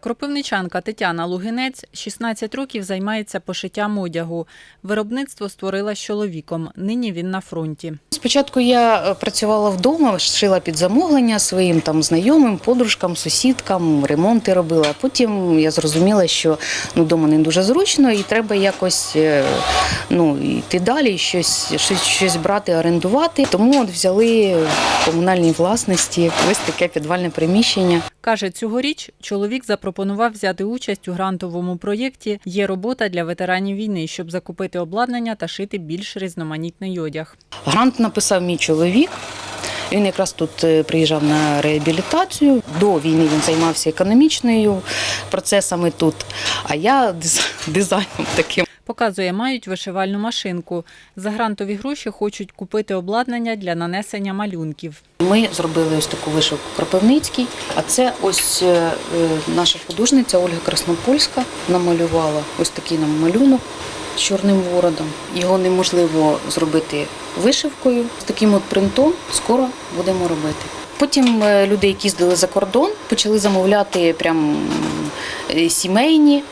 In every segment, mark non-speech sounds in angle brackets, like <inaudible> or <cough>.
Кропивничанка Тетяна Лугинець 16 років займається пошиттям одягу. Виробництво створила з чоловіком. Нині він на фронті. Спочатку я е, працювала вдома, шила під замовлення своїм там знайомим, подружкам, сусідкам, ремонти робила. Потім я зрозуміла, що ну, вдома не дуже зручно і треба якось е, ну, йти далі, щось, щось, щось брати, орендувати. Тому от взяли в комунальній власності ось таке підвальне приміщення. Каже, цьогоріч чоловік запропонував взяти участь у грантовому проєкті Є робота для ветеранів війни, щоб закупити обладнання та шити більш різноманітний одяг. Грант написав мій чоловік. Він якраз тут е, приїжджав на реабілітацію. До війни він займався економічною процесами тут, а я <laughs> дизайном таким. Показує, мають вишивальну машинку. За грантові гроші хочуть купити обладнання для нанесення малюнків. Ми зробили ось таку вишивку Кропивницький, а це ось е, е, наша художниця Ольга Краснопольська намалювала ось такий нам малюнок з чорним вородом. Його неможливо зробити вишивкою з таким от принтом. Скоро будемо робити. Потім е, люди, які їздили за кордон, почали замовляти прям сімейні.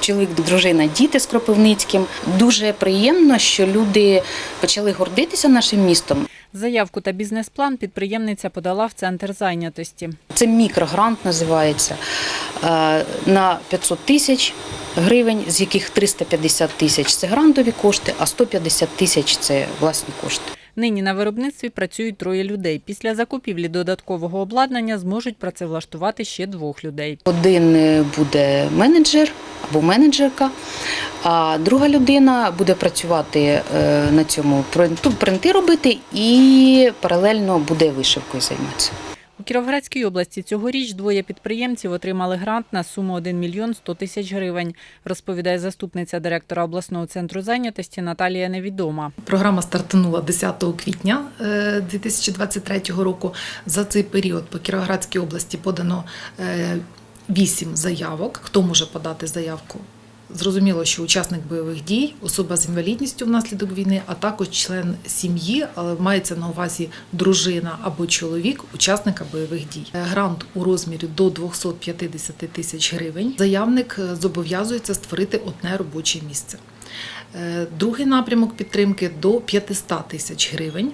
Чоловік, дружина, діти з Кропивницьким. Дуже приємно, що люди почали гордитися нашим містом. Заявку та бізнес-план підприємниця подала в центр зайнятості. Це мікрогрант називається е, на 500 тисяч гривень, з яких 350 тисяч це грантові кошти, а 150 тисяч це власні кошти. Нині на виробництві працюють троє людей. Після закупівлі додаткового обладнання зможуть працевлаштувати ще двох людей. Один е, буде менеджер або менеджерка, а друга людина буде працювати е, на цьому принти робити і паралельно буде вишивкою займатися. Кіровоградській області цьогоріч двоє підприємців отримали грант на суму 1 мільйон 100 тисяч гривень, розповідає заступниця директора обласного центру зайнятості Наталія Невідома. Програма стартанула 10 квітня е, 2023 року. За цей період по Кіровоградській області подано 8 заявок. Хто може подати заявку? Зрозуміло, що учасник бойових дій, особа з інвалідністю внаслідок війни, а також член сім'ї, але мається на увазі дружина або чоловік учасника бойових дій. Е, Грант у розмірі до 250 тисяч гривень. Заявник е, зобов'язується створити одне робоче місце. Е, Другий напрямок підтримки до 500 тисяч гривень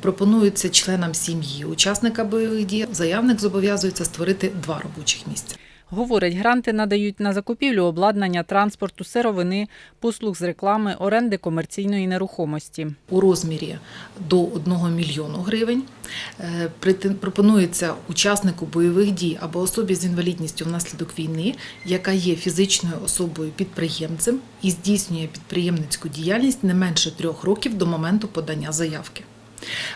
пропонується членам сім'ї учасника бойових дій. Заявник зобов'язується створити два робочих місця. Говорить, гранти надають на закупівлю обладнання, транспорту, сировини, послуг з реклами, оренди комерційної нерухомості. у розмірі до 1 мільйону гривень. Е, Пропонується учаснику бойових дій або особі з інвалідністю внаслідок війни, яка є фізичною особою підприємцем і здійснює підприємницьку діяльність не менше трьох років до моменту подання заявки.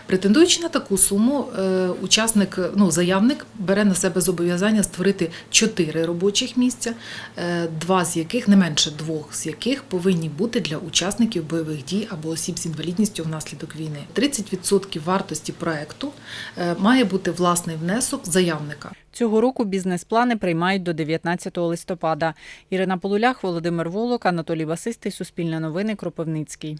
Претендуючи на таку суму, е, учасник, ну, заявник бере на себе зобов'язання створити чотири робочих місця, е, два з яких, не менше двох з яких повинні бути для учасників бойових дій або осіб з інвалідністю внаслідок війни. 30% вартості проекту е, має бути власний внесок заявника. Цього року бізнес-плани приймають до 19 листопада. Ірина Полулях, Володимир Волок, Анатолій Басистий, Суспільне новини, Кропивницький.